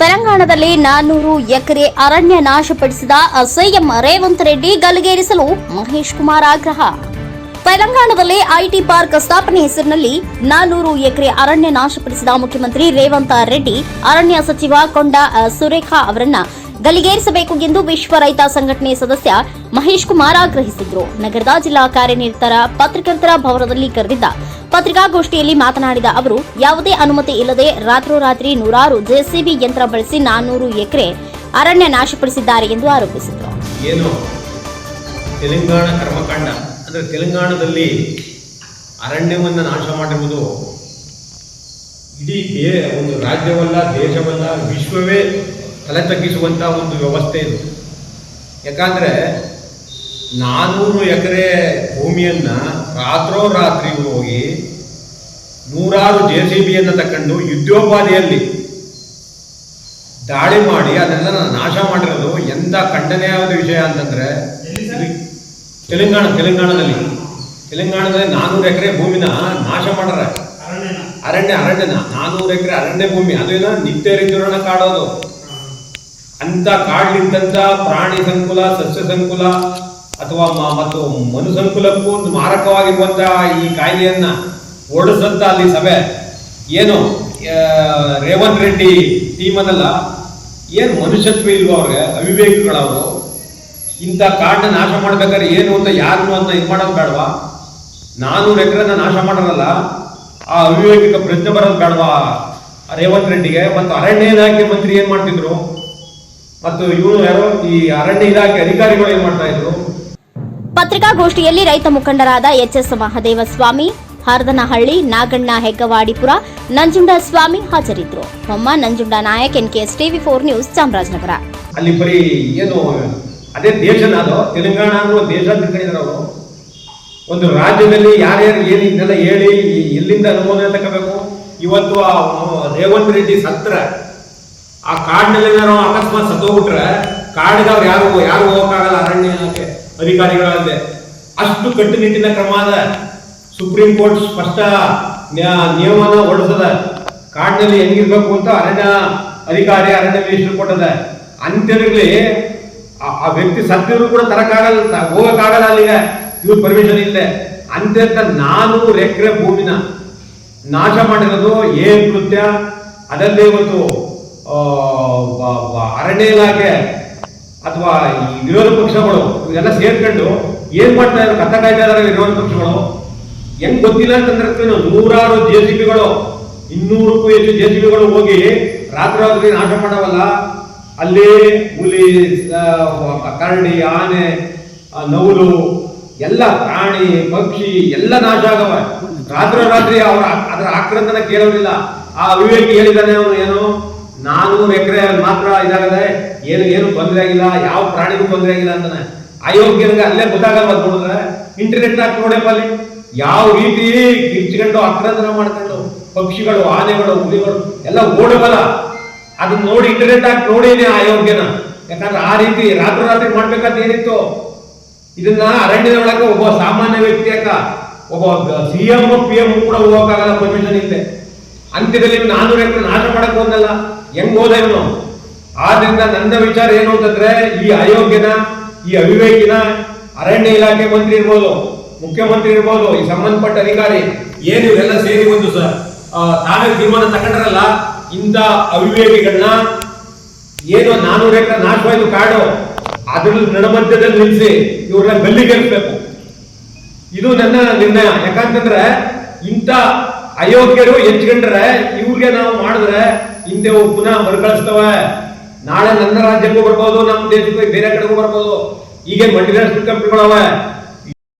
ತೆಲಂಗಾಣದಲ್ಲಿ ನಾನ್ನೂರು ಎಕರೆ ಅರಣ್ಯ ನಾಶಪಡಿಸಿದ ಸಿಎಂ ರೇವಂತ್ ರೆಡ್ಡಿ ಗಲಗೇರಿಸಲು ಮಹೇಶ್ ಕುಮಾರ್ ಆಗ್ರಹ. ತೆಲಂಗಾಣದಲ್ಲಿ ಐಟಿ ಪಾರ್ಕ್ ಸ್ಥಾಪನೆ ಹೆಸರಿನಲ್ಲಿ ನಾನ್ನೂರು ಎಕರೆ ಅರಣ್ಯ ನಾಶಪಡಿಸಿದ ಮುಖ್ಯಮಂತ್ರಿ ರೇವಂತ್ ರೆಡ್ಡಿ, ಅರಣ್ಯ ಸಚಿವ ಕೊಂಡ ಸುರೇಖಾ ಅವರನ್ನ ಗಲಿಗೇರಿಸಬೇಕು ಎಂದು ವಿಶ್ವ ರೈತ ಸಂಘಟನೆ ಸದಸ್ಯ ಮಹೇಶ್ ಕುಮಾರ್ ಆಗ್ರಹಿಸಿದ್ರು. ನಗರದ ಜಿಲ್ಲಾ ಕಾರ್ಯನಿರತರ ಪತ್ರಕರ್ತರ ಭವನದಲ್ಲಿ ಕರೆದಿದ್ದ ಪತ್ರಿಕಾಗೋಷ್ಠಿಯಲ್ಲಿ ಮಾತನಾಡಿದ ಅವರು, ಯಾವುದೇ ಅನುಮತಿ ಇಲ್ಲದೆ ರಾತ್ರೋರಾತ್ರಿ ನೂರಾರು ಜೆಸಿಬಿ ಯಂತ್ರ ಬಳಸಿ ನಾನ್ನೂರು ಎಕರೆ ಅರಣ್ಯ ನಾಶಪಡಿಸಿದ್ದಾರೆ ಎಂದು ಆರೋಪಿಸಿದರು. ಏನು? ತೆಲಂಗಾಣ ಕರ್ಮಕಾಂಡ. ಅಂದರೆ ತೆಲಂಗಾಣದಲ್ಲಿ ಅರಣ್ಯವನ್ನು ನಾಶ ಮಾಡಿರುವುದು ಇಡೀ ದೇ, ಒಂದು ರಾಜ್ಯವಲ್ಲ, ದೇಶವಲ್ಲ, ವಿಶ್ವವೇ ತಲೆ ತಗ್ಗಿಸುವಂಥ ಒಂದು ವ್ಯವಸ್ಥೆ ಇದು. ಯಾಕಂದರೆ ನಾನ್ನೂರು ಎಕರೆ ಭೂಮಿಯನ್ನು ರಾತ್ರೋರಾತ್ರಿ ಹೋಗಿ ನೂರಾರು ಜೆ ಸಿ ಬಿಯನ್ನು ತಕೊಂಡು ಯುದ್ಧೋಪಾದಿಯಲ್ಲಿ ದಾಳಿ ಮಾಡಿ ಅದನ್ನೆಲ್ಲ ನಾಶ ಮಾಡಿರೋದು ಎಂಥ ಖಂಡನೀಯವಾದ ವಿಷಯ ಅಂತಂದ್ರೆ ತೆಲಂಗಾಣ ತೆಲಂಗಾಣದಲ್ಲಿ. ತೆಲಂಗಾಣದಲ್ಲಿ ನಾನೂರು ಎಕರೆ ಭೂಮಿನ ನಾಶ ಮಾಡ್ರ. ಅರಣ್ಯ ಅರಣ್ಯನ. ನಾನೂರು ಎಕರೆ ಅರಣ್ಯ ಭೂಮಿ. ಅದೇನ ನಿತ್ಯ ಋತುರಣ ಕಾಡೋದು. ಅಂತ ಕಾಡ್ಲಿದ್ದಂಥ ಪ್ರಾಣಿ ಸಂಕುಲ ಸಸ್ಯ ಸಂಕುಲ ಅಥವಾ ಮತ್ತು ಮನು ಸಂಕುಲಕ್ಕೂ ಒಂದು ಮಾರಕವಾಗಿರುವಂತಹ ಈ ಕಾಯಿಲೆಯನ್ನ ಓಡಿಸಂತ ಅಲ್ಲಿ ಸಭೆ. ಏನು ರೇವಂತ್ ರೆಡ್ಡಿ ಟೀಮ್ ಏನು ಮನುಷ್ಯತ್ವ ಇಲ್ವೋ ಅವ್ರಿಗೆ, ಅವಿವೇಕಿಗಳವರು, ಇಂಥ ಕಾಡನ್ನ ನಾಶ ಮಾಡ್ಬೇಕಾದ್ರೆ ಏನು ಅಂತ ಯಾರನ್ನು ಅಂತ ಇದು ಮಾಡೋದು ಬೇಡವಾ? ನಾನೂರು ಎಕರೆನ ನಾಶ ಮಾಡೋರಲ್ಲ, ಆ ಅವಿವೇಕಿಕ ಪ್ರಜ್ಞೆ ಬರೋದು ಬೇಡವಾ? ರೇವಂತ್ ರೆಡ್ಡಿಗೆ, ಮತ್ತು ಅರಣ್ಯ ಇಲಾಖೆ ಮಂತ್ರಿ ಏನು ಮಾಡ್ತಿದ್ರು? ಮತ್ತು ಇವನು ಯಾರೋ ಈ ಅರಣ್ಯ ಇಲಾಖೆ ಅಧಿಕಾರಿಗಳು ಏನ್ ಮಾಡ್ತಾ ಇದ್ರು? ಪತ್ರಿಕಾಗೋಷ್ಠಿಯಲ್ಲಿ ರೈತ ಮುಖಂಡರಾದ ಎಚ್ ಎಸ್ ಮಹಾದೇವ ಮಹದೇವಸ್ವಾಮಿ ಹರದನಹಳ್ಳಿ, ನಾಗಣ್ಣ, ಹೆಗ್ಗವಾಡಿಪುರ ನಂಜುಂಡಸ್ವಾಮಿ ಹಾಜರಿದ್ದರು Homma Nanjunda Nayak, NKS TV four news, Chamarajanagar. ಅಲ್ಲಿ ಬರೀ ಏನು, ಅದೇ ದೇಶನ ಅದು, ತೆಲಂಗಾಣ ಅನ್ನೋ ದೇಶ ತಿಳ್ಕೊಂಡಿದ್ರು ಅವರು. ಒಂದು ರಾಜ್ಯದಲ್ಲಿ ಯಾರ್ಯಾರು ಏನಿದ್ದೆಲ್ಲ ಹೇಳಿ ಎಲ್ಲಿಂದ ಅನುಮೋದನೆ ತಗೋಬೇಕು ಇವತ್ತು ಆ ಆ ರೇವಂತ್ ರೆಡ್ಡಿ ಸತ್ರ, ಆ ಕಾಡಿನಲ್ಲಿ ಏನಾರು ಅಕಸ್ಮಾತ್ ಸತ್ತೋಗ್ಬಿಟ್ರೆ, ಕಾಡಿಗೆ ಅವ್ರು ಯಾರು ಯಾರು ಹೋಗಕ್ಕಾಗಲ್ಲ ಅರಣ್ಯ ಇಲಾಖೆ ಅಧಿಕಾರಿಗಳಲ್ಲದೆ. ಅಷ್ಟು ಕಟ್ಟುನಿಟ್ಟಿನ ಕ್ರಮ ಅದ. ಸುಪ್ರೀಂ ಕೋರ್ಟ್ ಸ್ಪಷ್ಟ ನ್ಯಾ- ನಿಯಮನ ಹೊರಡಿಸದ, ಕಾಡಿನಲ್ಲಿ ಹೆಂಗಿರ್ಬೇಕು ಅಂತ ಅರಣ್ಯ ಅಧಿಕಾರಿ, ಅರಣ್ಯ ಮಿನಿಸ್ಟರ್ ಕೊಟ್ಟದ. ಅಂತ್ಯದಲ್ಲಿ ಆ- ವ್ಯಕ್ತಿ ಸತ್ತಿದ್ರು ಕೂಡ ತರಕಾಗಲ್ಲ ಹೋಗಕ್ಕಾಗಲ್ಲ ಅಲ್ಲಿಗೆ. ಇವ್ರ ಪರ್ಮಿಷನ್ ಇಲ್ಲದೆ. ಅಂತ್ಯಂತ ನಾನೂರು ಎಕರೆ ಭೂಮಿನ ನಾಶ ಮಾಡಿರೋದು ಏನ್ ಕೃತ್ಯ? ಅದಲ್ಲದೆ ಬ- ಅರಣ್ಯ ಇಲಾಖೆ ಅಥವಾ ವಿರೋಧ ಪಕ್ಷಗಳು, ಇವೆಲ್ಲ ಸೇರ್ಕೊಂಡು ಏನ್ ಮಾಡ್ತಾ ಇದ್ದಾರೆ ಕತ್ತ ವಿರೋಧ ಪಕ್ಷಗಳು. ಹೆಂಗ್ ಗೊತ್ತಿಲ್ಲ ಅಂತಂದ್ರೆ ನೂರಾರು ಜೆ ಸಿ ಬಿಗಳು ಇನ್ನೂರಕ್ಕೂ ಹೆಚ್ಚು ಜೆ ಸಿ ಬಿಗಳು ಹೋಗಿ ರಾತ್ರಿ ನಾಶ ಮಾಡವಲ್ಲ, ಅಲ್ಲಿ ಹುಲಿ ಕರಡಿ, ಆನೆ ನವಲು, ಎಲ್ಲ ಪ್ರಾಣಿ, ಪಕ್ಷಿ ಎಲ್ಲ ನಾಶ ಆಗವ. ರಾತ್ರಿ ರಾತ್ರಿ ಅವರ ಅದರ ಆಕ್ರಂದನ ಕೇಳೋದಿಲ್ಲ ಆ ಅವಿವೇಕಿ ಹೇಳಿದಾನೆ ಅವನು, ಏನು? ನಾನೂರು ಎಕರೆ ಮಾತ್ರ ಇದಾಗದೆ ಏನು ಏನು ತೊಂದರೆ ಆಗಿಲ್ಲ, ಯಾವ ಪ್ರಾಣಿಗೂ ತೊಂದರೆ ಆಗಿಲ್ಲ ಅಂತಾನೆ. ಅಯೋಗ್ಯನಿಗೆ ಅಲ್ಲೇ ಗೊತ್ತಾಗಲ್ಲ ನೋಡಿದ್ರೆ. ಇಂಟರ್ನೆಟ್ ಹಾಕಿ ನೋಡಪ್ಪ ಅಲ್ಲಿ ಯಾವ ರೀತಿ ಕಿರ್ಚ್ಕೊಂಡು ಆಕ್ರಂದನ ಮಾಡ್ಕೊಂಡು ಪಕ್ಷಿಗಳು, ಆನೆಗಳು, ಹುಲಿಗಳು ಎಲ್ಲ ಓಡಬಲ್ಲ. ಅದನ್ನ ನೋಡಿ ಇಂಟರ್ನೆಟ್ ಹಾಕಿ ಆ ಯೋಗ್ಯನ. ಯಾಕಂದ್ರೆ ಆ ರೀತಿ ರಾತ್ರಿ ರಾತ್ರಿ ಮಾಡ್ಬೇಕಂತ ಏನಿತ್ತು? ಇದನ್ನ ಅರಣ್ಯದ ಒಳಗೆ ಒಬ್ಬ ಸಾಮಾನ್ಯ ವ್ಯಕ್ತಿ ಯಾಕ ಒಬ್ಬ ಸಿ ಎಂ ಪಿ ಎಂ ಕೂಡ ಹೋಗೋಕ್ಕಾಗಲ್ಲ ಪರ್ಮಿಷನ್ ಇಲ್ಲದೆ ಅಂತ್ಯದಲ್ಲಿ ನಾನೂರು ಎಕರೆ ನಾಶ ಮಾಡಕ್ ಹೋದಲ್ಲ ಹೆಂಗ್ ಹೋದ ಇವನು? ಆದ್ರಿಂದ ನನ್ನ ವಿಚಾರ ಏನು ಅಂತಂದ್ರೆ, ಈ ಅಯೋಗ್ಯನ, ಈ ಅವಿವೇಕಿನ ಅರಣ್ಯ ಇಲಾಖೆ ಮಂತ್ರಿ ಇರ್ಬೋದು. ಮುಖ್ಯಮಂತ್ರಿ ಇರ್ಬೋದು, ಈ ಸಂಬಂಧಪಟ್ಟ ಅಧಿಕಾರಿ, ಏನು ಇವರೆಲ್ಲ ಸೇರಿ ಒಂದು ಸರ್ ತಾವೇ ತೀರ್ಮಾನ ತಗೊಂಡ್ರಲ್ಲ ಇಂಥ ಅವಿವೇಕಿಗಳನ್ನ ಏನು ನಾನೂರ ಎಕರೆ ನಾಲ್ಕು ಐದು ಕಾಡು ಅದ್ರ ನಡಮಧ್ಯದಲ್ಲಿ ನಿಲ್ಲಿಸಿ ಇವ್ರನ್ನ ಗಲ್ಲಿಗೇರಿಸ್ಬೇಕು ಇದು ನನ್ನ ನಿರ್ಣಯ. ಯಾಕಂತಂದ್ರೆ, ಇಂಥ ಅಯೋಗ್ಯರು ಹೆಚ್ಚಿಕೊಂಡ್ರೆ ಇವ್ರಿಗೆ ನಾವು ಮಾಡಿದ್ರೆ ಇಂಥವು ಪುನಃ ಮರುಕಳಿಸ್ತವೆ. ನಾಳೆ ನನ್ನ ರಾಜ್ಯಕ್ಕೂ ಬರ್ಬೋದು, ನಮ್ಮ ದೇಶಕ್ಕೂ ಬೇರೆ ಕಡೆಗೂ ಬರ್ಬೋದು. ಈಗ ಮಲ್ಟಿನ್ಯಾಷನಲ್ ಕಂಪ್ನಿಗಳವೆ.